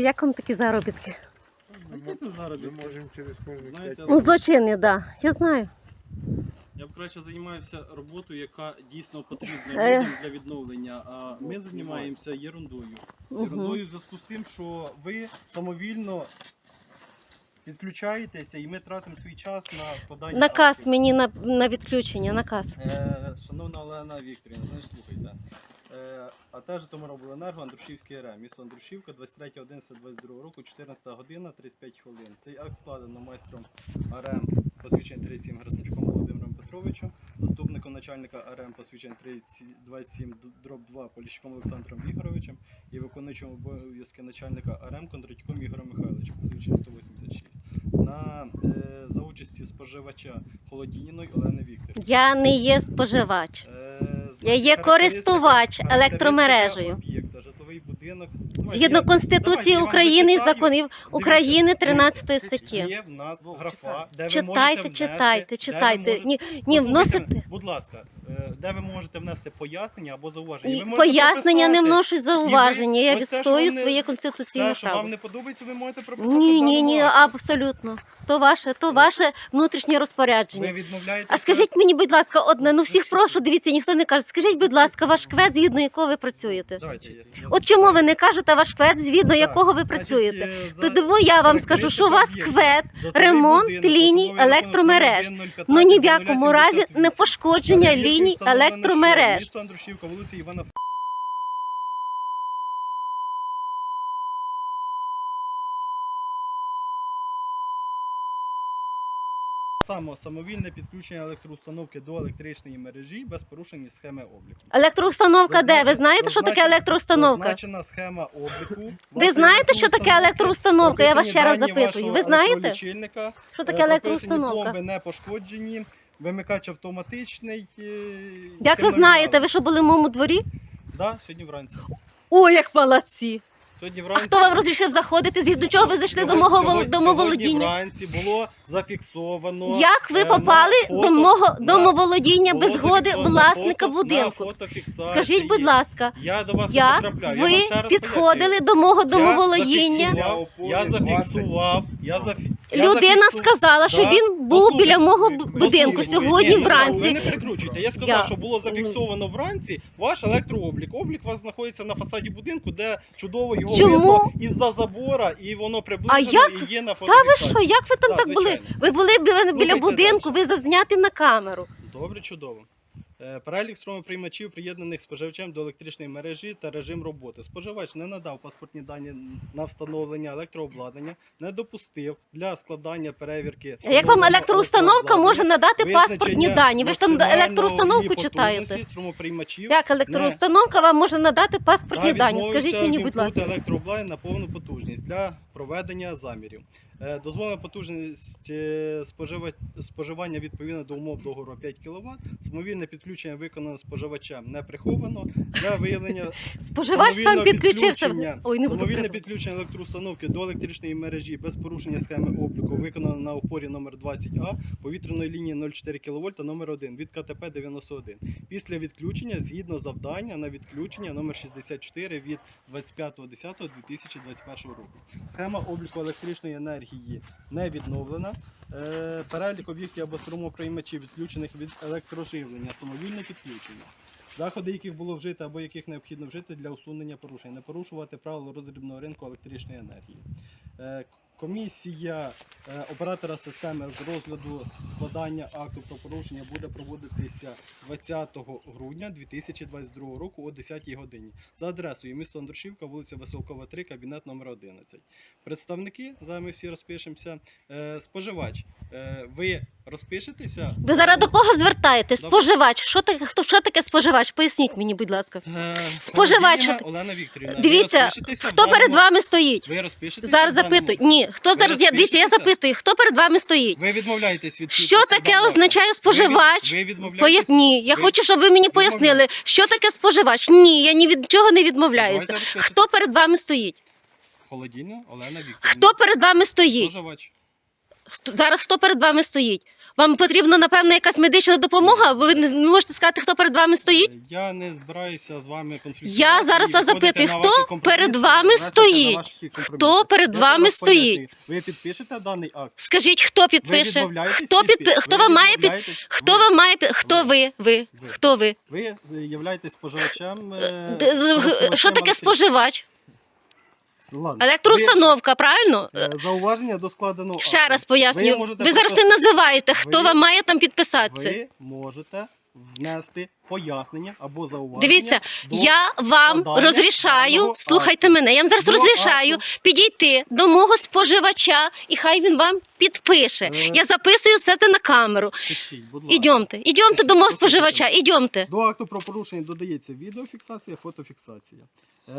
Хлопці, як вам такі заробітки? Яке це заробітки? Ми можемо через кожні Знаєте, Ну, злочинні, так. Да. Я знаю. Я б краще займаюся роботою, яка дійсно потрібна Е. людям для відновлення. А ми займаємося ерундою. Ерундою в зв'язку з тим, що ви самовільно підключаєтеся і ми тратимо свій час на складання. Наказ актів. мені на, на відключення, наказ. Е, Шановна Олена Вікторівна, значить слухайте. Е, А те Житомир обленерго Андрушівський РМ. Місто Андрушівка, 23.11.22 року, 14 година, 35 хвилин. Цей акт складено майстром РМ посвідчень 37 Герасимчуком Володимиром Петровичем, заступником начальника РМ посвідчень 27 дроб 2 Поліщуком Олександром Ігоровичем і виконуючим обов'язки начальника РМ Кондратюком Ігорем Михайловичем, посвідчень 186. На, е, за участі споживача Холодініної Олени Вікторівни. Я не є споживач. Е, Я є користувач електромережею. будинок. Згідно Конституції України і законів України 13 статті. Є в нас Ну, графа, де Читайте, читайте, читайте. Ні, ні, вносите. Будь ласка, де ви можете внести пояснення або зауваження. Ви можете Пояснення не прописати. вношу зауваження. Я ось те, що відстою не- своє Все, конституційне що вам не подобається, ви можете прописати. Ні, в ні, даному ні, акті. абсолютно. То ваше, то ваше внутрішнє Ви розпорядження. відмовляєтеся. А скажіть мені, будь ласка, одне, ну всіх прошу, дивіться, ніхто не каже. Скажіть, будь ласка, ваш квет, згідно якого ви працюєте? Давайте, я- я От чому ви не кажете ваш квет, згідно Так, якого ви значить, працюєте? е, за тому я вам скажу, що у вас характеристика квет, ремонт будинок, ліній електромереж. 01.015, Ну ні в якому разі не пошкодження Перевіркою ліній електромереж. Місто Андрушівка, вулиця Івана Само самовільне підключення електроустановки до електричної мережі без порушення схеми обліку. Електроустановка де? Ви знаєте, що таке електроустановка? Зазначена схема обліку. Ви знаєте, що таке електроустановка? Я вас ще раз запитую. Ви знаєте? Що е, таке електроустановка? Пломби не пошкоджені, вимикач автоматичний. е, Як ви знаєте, ви що були в моєму дворі? Да, сьогодні вранці. Ой, як молодці! Сьогодні А хто вам розрішив заходити? Згідно чого ви зайшли до мого домоволодіння? Вранці було зафіксовано. Як ви е, попали фото- до мого домоволодіння без згоди власника фото- будинку? Скажіть, будь ласка, Я до вас як потрапляю. я ви ще підходили до мого Я домоволодіння? зафіксував, Я зафіксував. Я зафі... Людина сказала, що він був біля мого будинку сьогодні вранці. не перекручуйте. Я сказав, що було зафіксовано вранці ваш електрооблік. Облік у вас знаходиться на фасаді будинку, де чудово його видно із-за забора, і воно приближено як? і є на Та ви що? Як ви там Так, були? Ви були біля будинку, ви зазняти на камеру. Добре, чудово. Е, Перелік струмоприймачів, приєднаних споживачем до електричної мережі та режим роботи. Споживач не надав паспортні дані на встановлення електрообладнання, не допустив для складання перевірки. Як вам електроустановка може надати паспортні дані? Ви ж там електроустановку читаєте. Як електроустановка вам може надати паспортні дані? Скажіть мені, будь ласка. електрообладнання на повну потужність для проведення замірів. Е, Дозволена потужність е, споживання відповідно до умов договору 5 кВт. Самовільне підключення виконано споживачем не приховано для виявлення Споживач сам підключився. підключення- Ой, не Самовільне підключення електроустановки до електричної мережі без порушення схеми обліку виконано на опорі номер 20А повітряної лінії 0,4 кВт номер 1 від КТП 91. Після відключення згідно завдання на відключення номер 64 від 25.10.2021 року. Схема обліку електричної енергії не відновлена. Е, перелік об'єктів або струмоприймачів відключених від електроживлення, самовільне підключення. Заходи, яких було вжито або яких необхідно вжити для усунення порушень, не порушувати правила роздрібного ринку електричної енергії. Комісія е, оператора системи з розгляду складання акту про порушення буде проводитися 20 грудня 2022 року о 10 годині за адресою місто Андрушівка, вулиця Веселкова, 3, кабінет номер 11. Представники, зараз ми всі розпишемося. Е, Споживач, е, ви розпишетеся? Ви зараз до кого звертаєтесь? Споживач. Що таке, хто, що таке споживач? Поясніть мені, будь ласка. Споживач, Олена Вікторівна, Дивіться, хто перед вами стоїть? Ви розпишетеся? Зараз в запитую. Ні, хто зараз я дивіться, я записую, хто перед вами стоїть? Ви відмовляєтесь від Що підпису таке даного означає споживач? Ви, від- ви відмовляєтесь? Поясні. Я Ви- хочу, щоб ви мені пояснили, що таке споживач. Ні, я ні від чого не відмовляюся. Давайте. Хто перед вами стоїть? Холодільна Олена Вікторівна. Хто перед вами стоїть? Споживач. Хто- Зараз хто перед вами стоїть? Вам потрібна, напевно, якась медична допомога? Ви не можете сказати, хто перед вами стоїть? Я не збираюся з вами конфліктувати. Я зараз вас запитую, хто перед вами стоїть? Хто перед вами стоїть? Ви підпишете даний акт? Скажіть, хто підпише? Хто підпи- хто вам має під- Хто вам має хто Ви. ви? Хто ви? Ви являєтесь споживачем. е, Що таке споживач? Ладно. Електроустановка, правильно? Ви, е, Зауваження до складеного Ще акту. раз пояснюю. можете Ви зараз не називаєте, хто Ви- вам має там підписатися. Ви можете внести пояснення або зауваження. Дивіться, до я вам складання розрішаю, даного слухайте акту. мене, я вам зараз До розрішаю акту. підійти до мого споживача, і хай він вам підпише. Е. Я записую все це на камеру. Пишіть, будь ласка. Ідемте, ідемте до мого споживача, ідемте. До акту про порушення додається відеофіксація, фотофіксація. Е,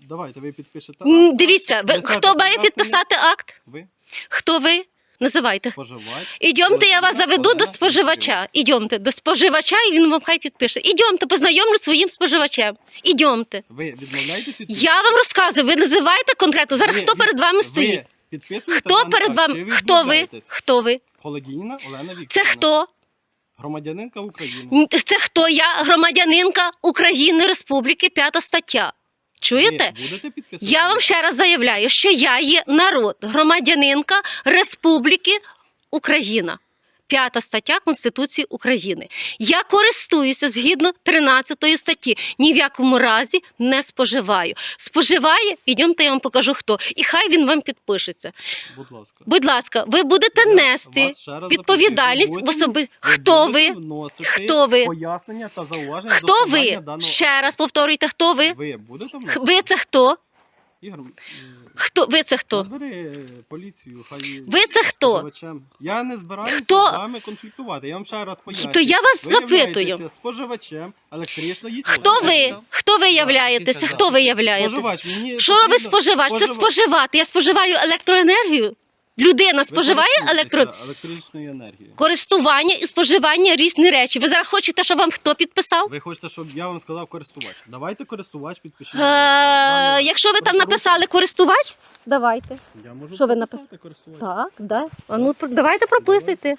давайте ви підпишете. М, акт. Дивіться, ви, хто має пояснення. підписати акт? Ви Хто ви? Називайте. споживач. Ідемте, я вас Олена заведу до споживача. Ідемте до споживача, і він вам хай підпише. Ідемте, познайомлю з своїм споживачем. Ідемте. Ви відмовляєтесь від Я вам розказую, ви називаєте конкретно зараз, Ви хто перед вами Ви стоїть? підписуєте Хто даний перед акт, чи вами? Хто ви? відмовляєтесь? Хто ви? Холодіїна Олена Вікторівна. Це хто? Громадянинка України. М, Це хто? Я громадянинка України Республіки, п'ята стаття. Чуєте? Я вам ще раз заявляю, що я є народ, громадянинка Республіки Україна. П'ята стаття Конституції України. Я користуюся згідно 13 статті. Ні в якому разі не споживаю. Споживає, ідемте, я вам покажу хто. І хай він вам підпишеться. Будь ласка. Будь ласка, ви будете Я нести відповідальність в особи. Хто ви? Хто ви? Пояснення та зауваження Хто ви? Ще раз повторюйте, хто ви? Ви будете вносити? Ви це хто? Ігор, Хто ви це хто? Набери поліцію, хай Ви це хто? споживачем. Я не збираюся Хто? з вами конфліктувати. Я вам ще раз поясню. То я вас Ви запитую. являєтеся споживачем електричної Хто ви? Хто ви являєтеся? Хто ви являєтесь? Споживач, мені Що робить потрібно- споживач? Це споживати. Я споживаю електроенергію. Людина споживає електро... користуєтеся електричною користування і споживання різні речі. Ви зараз хочете, щоб вам хто підписав? Ви хочете, щоб я вам сказав користувач. Давайте користувач підпишіть. Е, якщо ви там написали користувач, давайте. Я можу що ви прописати користувач. Так, да. А ну про- давайте прописуйте.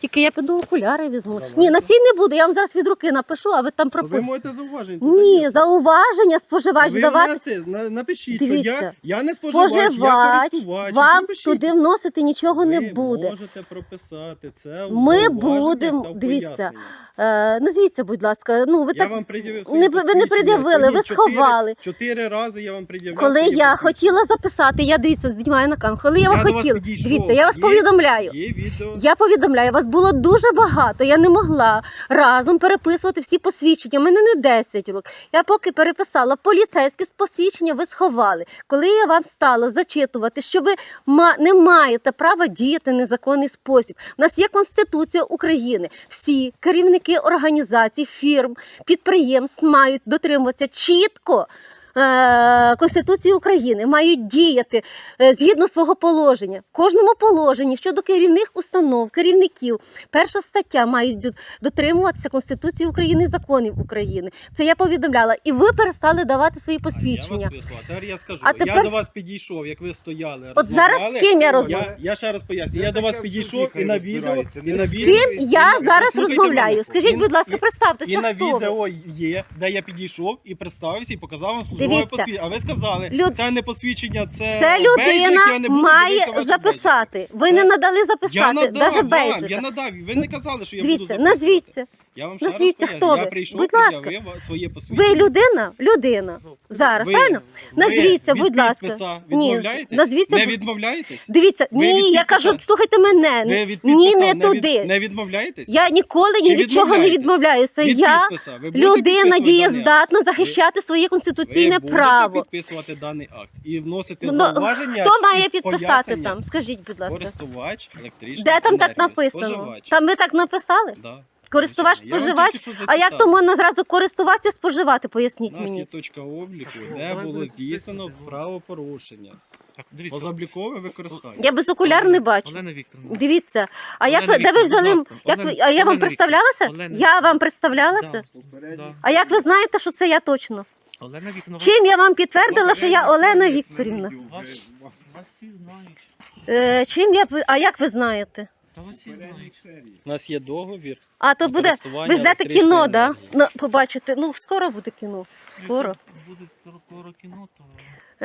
Тільки я піду окуляри візьму. Давайте. Ні, на цій не буду. Я вам зараз від руки напишу, а ви там Ви пропишете. можете зауваження. Ні, зауваження споживач ви давати. внести, на- напишіть, Дивіться, що я, я не споживач, я Споживач користувач. вам Напишіть. туди вносити нічого не ви буде. можете прописати це Ми будемо- дивіться. Е, назвіться, будь ласка. Ну ви Я так вам не- ви не пред'явили, ви сховали. Чотири рази я вам пред'являв. Коли я хотіла записати, я дивіться, знімаю на камеру. Коли я вам Я вас хотіла, дивіться, я вас повідомляю. Я повідомляю, вас було дуже багато. Я не могла разом переписувати всі посвідчення. У мене не 10 років. Я поки переписала поліцейське посвідчення, ви сховали. Коли я вам стала зачитувати, що ви не маєте права діяти незаконний спосіб. У нас є Конституція України. Всі керівники організацій, фірм, підприємств мають дотримуватися чітко. Е, Конституції України мають діяти е, згідно свого положення. В кожному положенні щодо керівних установ, керівників, перша стаття мають дотримуватися Конституції України і законів України. Це я повідомляла. І ви перестали давати свої Я посвідчення. вас вислав. Тепер я скажу. А Я до вас підійшов, як ви стояли. От зараз з ким я Я, розмовляю? я ще раз поясню. Це Я до вас підійшов і на відео, і на З відео. ким я і зараз Послухайте розмовляю? мене. Скажіть, будь ласка, і- представтеся, І на хто відео є, де я підійшов і представився, і показав вам Дивіться. А ви сказали, Люд- це не посвідчення, це Це бейджик, людина не буду має записати. Ви не надали Я записати, надав навіть вам, я надав. Ви не казали, що я Дивіться, буду записувати. назвіться. Я вам ще раз Назвіться, поясню. хто Я ви. прийшов, Будь ласка. пред'явив своє посвідчення. Ви людина? Людина. Зараз, Ви- правильно? ви Назвіться, від будь ласка. Ні, відмовляєтесь? назвіться, Не відмовляєтесь? Дивіться, Ви ні, я кажу, слухайте мене. Ви від Ні, підписа не від- туди. Не відмовляєтесь? Я ніколи ні Чи від чого не відмовляєтесь? відмовляюся. Від Я підписа. Ви будете людина підписувати даний дієздатна захищати своє конституційне Ви будете право. підписувати даний акт і вносити Ну, зауваження. Хто має і підписати пояснення. там? Скажіть, будь ласка. Користувач електричної Де там так енергії, написано? споживач. Там ви так написали? Да. Користувач, Я вам споживач. тільки що А як зачитав. то можна зразу користуватися, споживати? У Поясніть нас є мені. точка обліку, де давай було здійснено підписувати. правопорушення. Так, дивіться. Позаблікове використання. Я без окуляр не бачу. Олена Вікторовна. Дивіться, а як Олена ви де ви Вікторівна, взяли? будь ласка. Як ви, Олена- а я вам Олена представлялася? Вікторівна. Я вам представлялася? Да, да. А як ви знаєте, що це я точно? Олена Вікторовна. Чим я вам підтвердила, що я Олена Вікторівна? Вас, вас всі знають. Е, чим я ви- а як ви знаєте? У нас є договір. А то буде. Ви знаєте кіно, да? Ну, побачите. Ну, скоро буде кіно. Скоро. Буде скоро- кіно, то...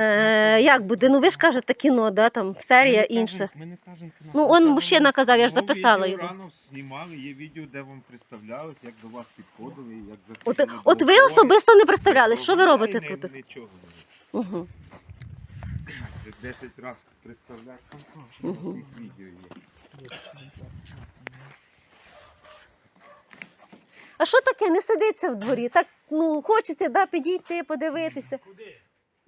Е, як буде? Ну ви ж кажете кіно, да? Там серія Ми не інша. кажемо- Ми не кажемо кіно. Ну, он мужчина казав, я ж записала його. Рано знімали, є відео, де вам представлялись, як до вас підходили, як От, заходили от ви опори. особисто не представляли, що ви робите не- тут? Нічого. Угу. Вже 10 разів. Відео є. А що таке? Не сидиться в дворі. Так ну хочеться да, підійти, подивитися. Куди?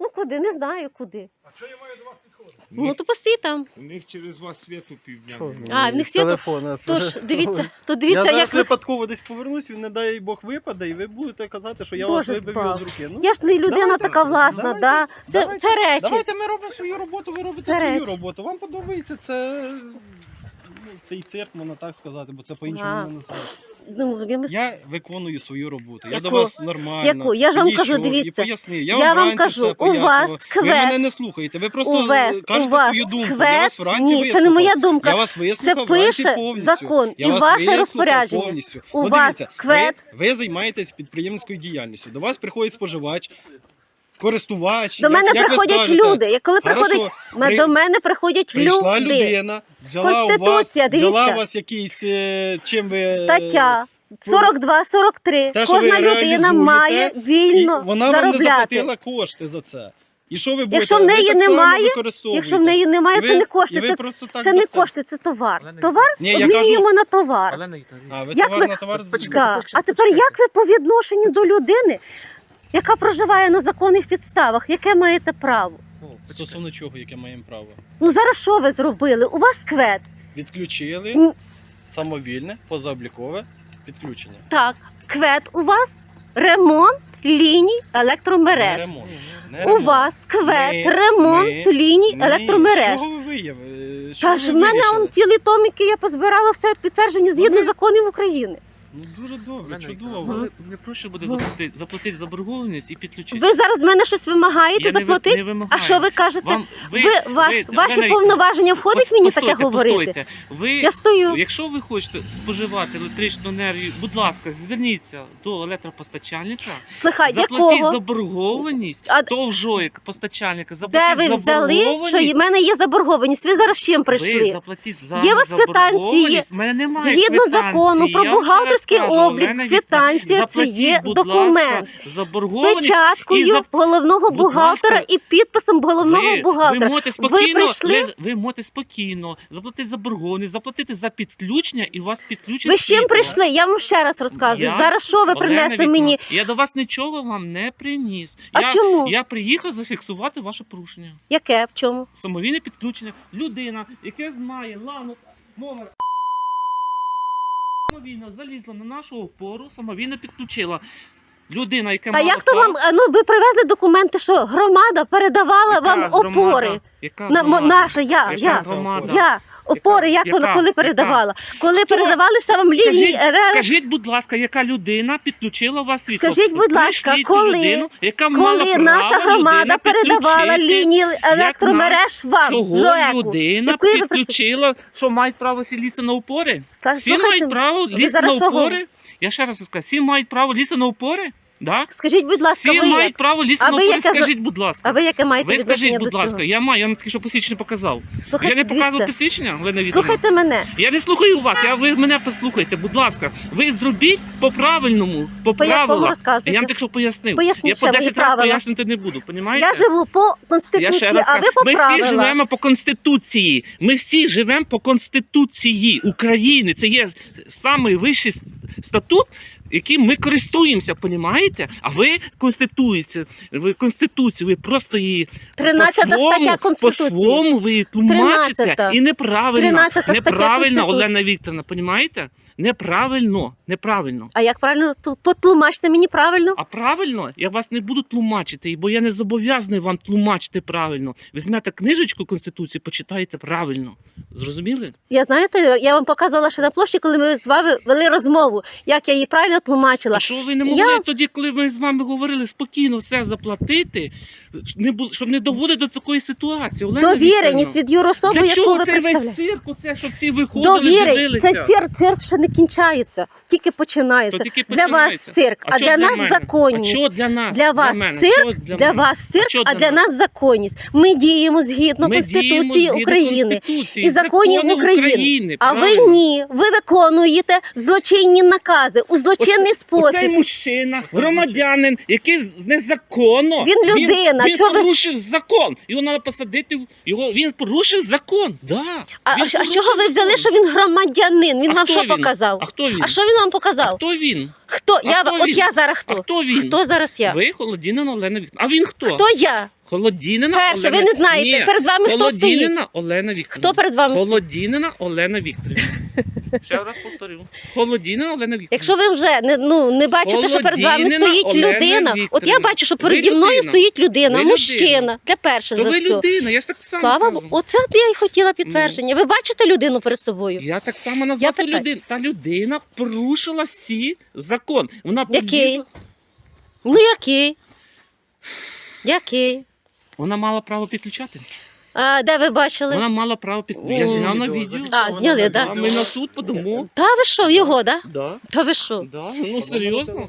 Ну куди? Не знаю куди. А що я маю до вас підходити? Ну то постій там. У них через вас світу півдня. Що? немає. А, в них світу. Тож дивіться, то Я дивіться, зараз як ви. випадково десь повернусь, він не дай Бог випаде, і ви будете казати, що я вас вибив його з збав. руки. Ну, Я ж не людина Давайте, така власна, давайте, да. Це, давайте, це речі. Давайте ми робимо свою роботу, ви робите Це свою речі. роботу. Вам подобається це. Цей цирк, можна так сказати, бо це по-іншому А. не називається. Ну, я Я виконую свою роботу. Я Яку? до вас нормально. Яку? Я ж вам підійшов кажу, дивіться. І пояснив. Я, Я вам, вранці кажу, все у пояснював. вас Ви мене квет. не слухаєте. Ви просто У вас, кажете у вас свою думку. Я квет. вас вранці Ні, це не вислухав. моя Я думка. вас Це вислухав вранці пише повністю. закон Я і вас ваше вислухав розпорядження. повністю. У Ну, вас дивіться, квет. Ви, ви займаєтесь підприємницькою діяльністю. До вас приходить споживач, користувач. До мене як приходять скажете. люди. Як коли Хорошо. приходять, При- до мене приходять Прийшла люди. людина, взяла Конституція, у вас, взяла у вас якийсь, е, чим ви... Стаття 42-43. Те, що ви Кожна людина реалізуєте, має і вільно вона вам не заробляти. заплатила кошти за це. І що ви будете? Якщо в Ви неї так само немає, використовуєте. Якщо в неї немає, І це ви- не кошти. і ви Це, просто так це не кошти, це товар. Олена Товар Ні, я кажу, обмінюємо на товар. Олена Вікторівна, а ви Як товар ви- на товар Почекайте, Да. почекайте, А тепер як ви по відношенню до людини, яка проживає на законних підставах, яке маєте право? О. Стосовно чого, яке маємо право? Ну зараз що ви зробили? У вас квет. Відключили самовільне, позаоблікове підключення. Так, квет у вас ремонт ліній Не електромереж. ремонт. Не У вас квет, Ми- ремонт ми- ліній Ні, електромереж. Що ви виявили? Що Та ж в мене вирішили? он цілі томіки, я позбирала все підтвердження згідно ви- законів України. Ну дуже добре, чудово. Але Не проще буде заплатити, заплатити заборгованість і підключити. Ви зараз з мене щось вимагаєте Я не ви- заплатити? не А що ви кажете? Вам, Ви, ва- ви- ваші Олена повноваження входить Пос- мені таке постойте, говорити? постойте. Ви, Я стою. Якщо ви хочете споживати електричну енергію, будь ласка, зверніться до електропостачальника, Слухай, заплатіть якого? заборгованість, А- того ж постачальника, Де заплатіть ви взяли, що в мене є заборгованість? Ви зараз з чим Ви прийшли? заплатіть за Є у вас квитанції? заборгованість. В мене немає Згідно квитанції. закону про Я вам ще раз кажу, облік, квитанція це є документ. З печаткою за- головного бухгалтера і підписом головного бухгалтера. Ви прийшли? ви, можете спокійно заплатити заборгованість, заплатити за підключення і вас підключать Ви з чим прийшли? Я вам ще раз розказую. Зараз що ви принесли мені? Я до вас нічого вам не приніс. А я, чому? Я приїхав зафіксувати ваше порушення. Яке? В чому? Самовільне підключення. Людина, яка знає лану номер. Самовільно залізла на нашу опору, самовільно підключила. Людина, яка А мала як то вам? Ну ви привезли документи, що громада передавала Яка вам громада? опори. Яка На, мо- громада? наша, я, Яка я, громада? я. Опори, як Яка? вона коли Яка? передавала? Коли передавалися вам лінії Скажіть, Скажіть, будь ласка, яка людина підключила вас світло? Скажіть, будь ласка, Прийшліть коли- людину, яка мала коли право наша громада передавала лінії електромереж вам, Чого ЖОЕКу. людина Якої підключила, що мають право всі лізти на опори? Всі мають право лізти на опори? Я ще раз скажу, всі мають право лізти на опори? Да? скажіть, будь ласка, Всі ви мають як? право лізти А на ви яке за- скажіть, будь ласка. А ви яке маєте Ви відношення скажіть, до будь ласка, цього? я маю, я вам тільки що посвідчення показав. Слухайте, я не показував дивіться. посвідчення, Олена Вікторівна? Слухайте мене. Я не слухаю вас, я, ви мене послухайте, будь ласка. Ви зробіть по правильному, по, По якому правилах. розказуєте? Я вам так що пояснив. Поясніть я по мої 10 разів правила. пояснити не буду, понімаєте? Я живу по Я конституції, ще раз а ви кажу, по ми всі живемо по конституції. Ми всі живемо по конституції України. Це є найвищий статут, яким ми користуємося, понімаєте? А ви конституція, ви конституцію, ви просто її 13 по-своєму- стаття Конституції. По-своєму ви її тлумачите 13-та. і неправильно. 13 стаття неправильно, Конституції. Олена Вікторовна, понімаєте? Неправильно, неправильно. А як правильно потлумачте мені правильно? А правильно, я вас не буду тлумачити, бо я не зобов'язаний вам тлумачити правильно. Візьмете книжечку Конституції, почитаєте правильно. Зрозуміли? Я знаєте, я вам показувала ще на площі, коли ми з вами вели розмову, як я її правильно тлумачила. А що ви не Я- могли тоді, коли ми з вами говорили, спокійно все заплатити? Не було, щоб не доводити до такої ситуації. Олена Довіреність Вікторівна. від юрособи, Для яку чого ви цей весь представляєте. цирк, оце, що всі виходили, Довіреність. дивилися? Це цирк, цирк ще не кінчається, тільки починається. То тільки Для вас починається. цирк, а, чого для нас мене? законність. А чого для нас? Для вас мене? цирк, Для, мене? вас цирк, чого а для для нас? законність. Ми діємо згідно Ми Конституції згідно України Конституції, і законів законів України. А ви правильно. ні, ви виконуєте злочинні накази у злочинний Оцей спосіб. мужчина, громадянин, який з- незаконно Він людина, Він, він чого ви- порушив закон. Його треба посадити. в- Його він порушив закон. Да. А, Він а, що- а з порушив чого ви взяли, закон. що він громадянин? Він А вам хто що він? показав? А хто він? А що він вам А показав? хто він? Хто? А Я хто от він? я зараз А хто? хто він? Хто зараз я? Ви Холодінина Олена Вікторівна. А він хто? Хто я? Холодінина Перше, Олена... ви не знаєте, Ні. перед вами хто стоїть? Холодінина Олена Вікторівна. Хто перед вами стоїть? Холодінина Олена Вікторівна. Ще раз повторю. Холодінина Олена Вікторівна. Якщо ви вже не, ну, не бачите, що перед вами Холодінина стоїть Олена людина, от я Вікторівна. бачу, що Ви переді мною людина. стоїть людина, Ви мужчина, для перше То за ви все. людина, я ж так само Слава кажу. Богу, оце от я й хотіла підтвердження. Ви бачите людину перед собою? Я так само назвав ту питаю. людину. Та людина порушила всі закон. Вона Який? полізла- Ну який? Який? Вона мала право підключати. А де ви бачили? Вона мала право підключати. Я М. зняв на Відео відео. А, зняли, да? Ми на суд подамо. Та ви що, його, да? Да, Та ви що? да. Ну серйозно.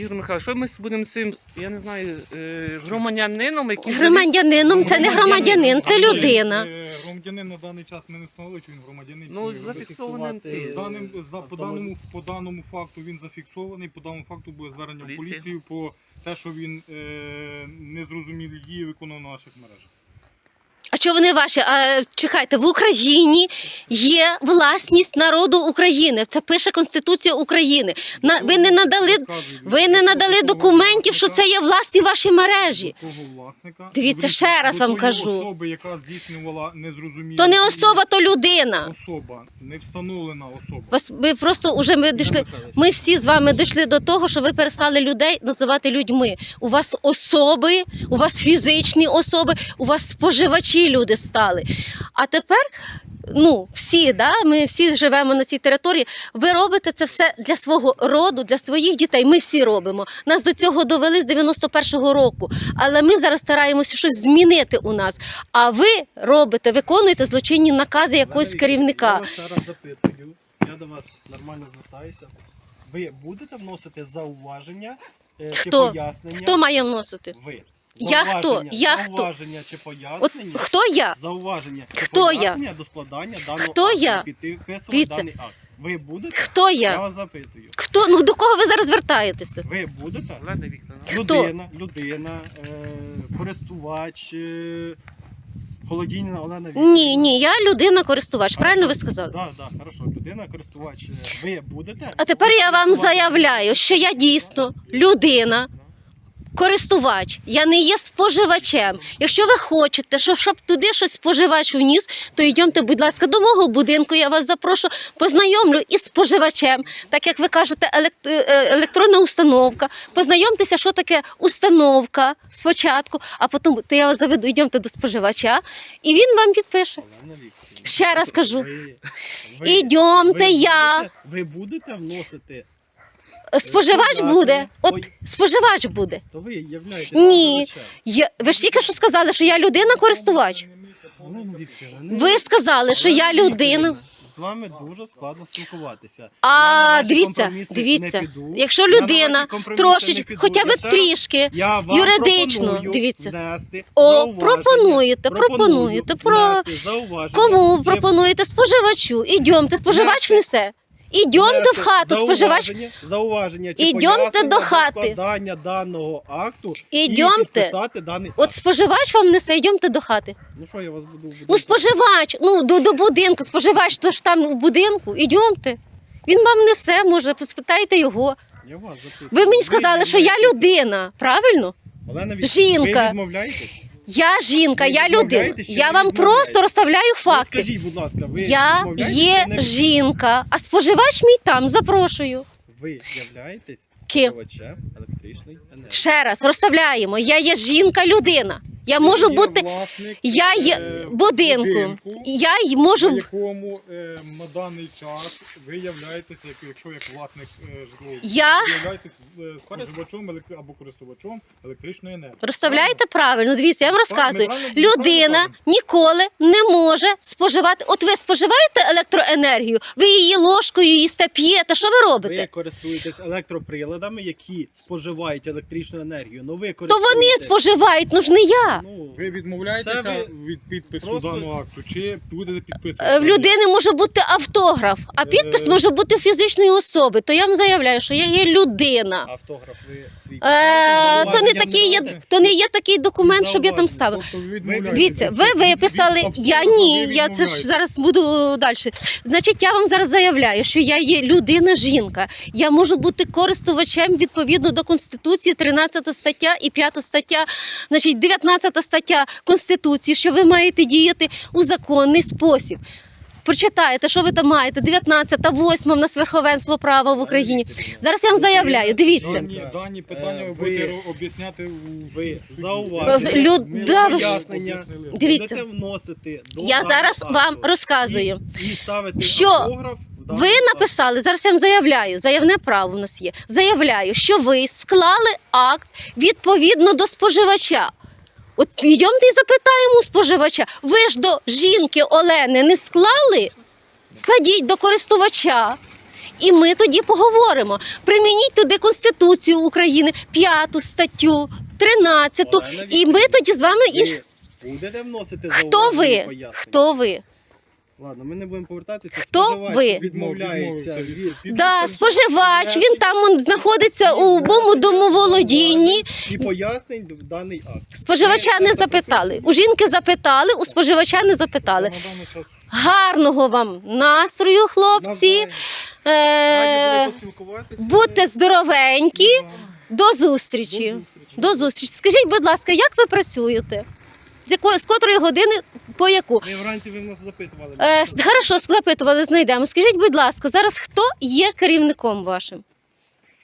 Ігор Михайлович, що ми будемо цим, я не знаю, е, громадянином, який... Громадянином це не громадянин, це людина. Е, Громадянин на даний час ми не встановили, чи він громадянин. Ну, ні. зафіксованим зафіксувати, ці. З даним, з- по, даному, по даному факту він зафіксований, по даному факту буде звернення в поліцію по те, що він е, незрозумілі дії виконав на наших мережах. Що вони ваші? А, чекайте, в Україні є власність народу України. Це пише Конституція України. На, ви не надали, ви не надали документів, що це є власні ваші мережі. Дивіться, ще раз вам кажу. особи, яка здійснювала незрозумілі То не особа, то людина. Особа, не встановлена особа. Вас ми просто вже ми дійшли. Ми всі з вами дійшли до того, що ви перестали людей називати людьми. У вас особи, у вас фізичні особи, у вас споживачі люди стали. А тепер. Ну, всі, да, ми всі живемо на цій території. Ви робите це все для свого роду, для своїх дітей. Ми всі робимо. Нас до цього довели з 91-го року. Але ми зараз стараємося щось змінити у нас. А ви робите, виконуєте злочинні накази якогось керівника. Я вас зараз запитую. Я до вас нормально звертаюся. Ви будете вносити зауваження е, чи Хто? пояснення? Хто має вносити? Ви. Я хто? Я хто? Чи От хто я? Зауваження чи Хто я? пояснення до складання даного Хто акту, я? підписувати Дивіться. даний акт. Ви будете? Хто Я я? вас запитую. Хто? Ну до кого ви зараз звертаєтеся? Ви будете? Олена Вікторівна. Хто? Людина, людина, е, користувач, е, Холодініна Олена Вікторівна. Ні, ні, я людина користувач. Правильно ви сказали? Так, так, хорошо. Людина, користувач. е, Ви будете? А тепер я вам заявляю, що я дійсно людина. Користувач, я не є споживачем. Якщо ви хочете, щоб, туди щось споживач уніс, то йдемте, будь ласка, до мого будинку. Я вас запрошу, познайомлю із споживачем, так як ви кажете, елект- е, електронна установка. Познайомтеся, що таке установка спочатку, а потім то я вас заведу, йдемте до споживача, і він вам підпише. Ще раз кажу. Ідемте, я. Ви будете вносити, Споживач буде. От споживач буде. то ви являєтесь Ні. споживачем. Я, ви ж тільки що сказали, що я людина-користувач. Олена Вікторівна, Ви сказали, що я людина. З вами дуже складно спілкуватися. Я на А ваші дивіться, компроміси дивіться, не піду. якщо на людина ваші компроміси трошечки, піду. хоча б Я ще раз- трішки. Я вам юридично, пропоную дивіться. внести О, зауваження. пропонуєте, пропонуєте, про- внести зауваження. Кому пропонуєте споживачу? Ідемте, споживач внесе. Ідемте в хату, споживач. зауваження- Зауваження чи Ідемте пояснення до хати. складання даного акту Ідемте. і підписати даний От акт. споживач вам несе, йдемте до хати. Ну що я вас буду... буду Ну, споживач, ну до, до будинку, споживач, то ж там у будинку, ідемте. Він вам несе, може, спитайте його. Я вас запитую. Ви мені сказали, що я відмовляєтеся? людина, правильно? Олена Вікторівна, Жінка. Ви відмовляєтесь? Я жінка, Ви я людина. відмовляєтесь чи Я не вам відмовляєтесь? просто розставляю Ви факти. Скажіть, будь ласка, ви Я відмовляєтесь є чи не- жінка, а споживач мій там запрошую. Ви являєтесь Ким? споживачем електричної енергії. Ще раз розставляємо. Я є жінка, людина. Я можу є бути. власник, Я є е, будинку. будинку, Я й на можу. якому е, на даний час ви являєтеся, як, якщо як власник е, житлового Я- будинку, ви являєтесь е, споживачом електри- або користувачом електричної енергії. Розставляєте правильно. Дивіться, я вам розказую. Ми правильно- Людина кажемо? ніколи не може споживати. От ви споживаєте електроенергію, ви її ложкою їсте, п'єте. Що ви робите? Ви користуєтесь електроприладами, які споживають електричну енергію. Ну, ви То вони користуєтесь- споживають, ну ж не я. Ну, Ви відмовляєтеся Це від підпису просто- даного акту, чи будете підписувати? Е, В людини може бути автограф, а підпис Е. може бути фізичної особи. То я вам заявляю, що я є людина. автограф ви свій. Е, то не такий є, то не є такий документ, щоб я там ставила. Тобто ви відмовляєтеся Дивіться, ви виписали. Я ні. Я це ж зараз буду далі. Значить, я вам зараз заявляю, що я є людина, жінка. Я можу бути користувачем відповідно до конституції, 13 стаття і 5 стаття, значить, 19 стаття конституції, що ви маєте діяти у законний спосіб. Прочитаєте, що ви там маєте? 19, 8 в нас верховенство права в Україні. Зараз я вам заявляю. Дивіться. Дані, дані питання Е, ви будете об'ясняти у ви суді. зауважили. Люд- Ми да, ви. Дивіться. Вносити до Я зараз вам розказую. І, і ставити Що автограф Ви написали, зараз я вам заявляю, заявне право в нас є. Заявляю, що ви склали акт відповідно до споживача. От йдемте і запитаємо у споживача. Ви ж до жінки Олени не склали? Складіть до користувача. І ми тоді поговоримо. Примініть туди Конституцію України, п'яту статтю, тринадцяту. Олена І ми тоді з вами і. Будете вносити Хто ви? Хто ви? Ладно, ми не будемо повертатися. Хто Споживач ви? Відмовляється від від- Да, споживач, він там он, знаходиться у бому домоволодінні. і пояснень в даний акт. Споживача не запитали. У жінки запитали, у споживача не запитали. На даний час Гарного вам настрою, хлопці. Раді Е, були поспілкуватися. будьте здоровенькі. До зустрічі. До зустрічі. Скажіть, будь ласка, як ви працюєте? З якої з котрої години по яку? Ми вранці ви в нас запитували. Е, хорошо, запитували, знайдемо. Скажіть, будь ласка, зараз хто є керівником вашим?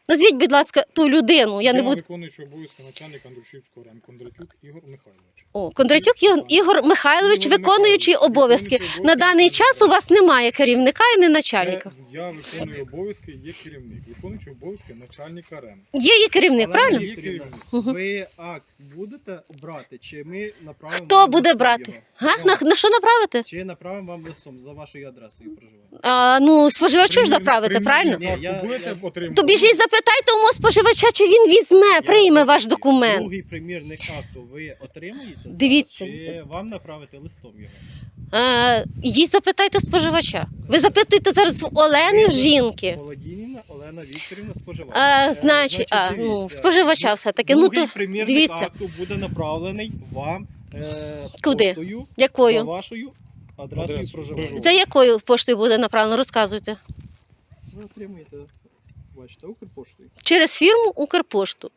Назвіть, будь ласка, ту людину. Я не буду. виконуючий обов'язки начальника Андрушівського РЕМ Кондратюк Ігор Михайлович. О, Кондратюк Ігор- Ігор Михайлович, Ігор виконуючий Михайлович, обов'язки. На даний час у вас немає керівника і не начальника. Це я виконую обов'язки, є керівник. Виконуючий обов'язки начальника РЕМ. Є є керівник, правильно? Вікторівна, Мгм. Ви акт будете брати, чи ми направимо Хто вам буде листом брати? його? Га? На, на що направити? Чи направимо вам листом за вашою адресою проживання? А, ну, споживачу ж направити, правильно? Ні, я- Будете я- отримувати. То біжіть, запитайте у споживача, чи він візьме, Я прийме ваш документ. Другий примірник акту ви отримаєте? зараз, Дивіться. Чи вам направити листом його? А, Ідіть, запитайте споживача. Ви запитуєте зараз в Олени в жінки. Володініна Олена Вікторівна споживач. А, Е, значить, а, дивіться, ну, споживача все-таки. Ну, Другий то примірник дивіться. акту буде направлений вам е, Куди? поштою за якою? вашою адресою Адресою проживання. проживання. За якою поштою буде направлено? Розказуйте. Ви отримуєте, бачите, Укрпоштою. Через фірму Укрпошту.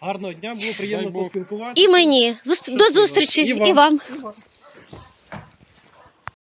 Гарного дня, було приємно поспілкуватися. І мені. До зустрічі. І вам. І вам.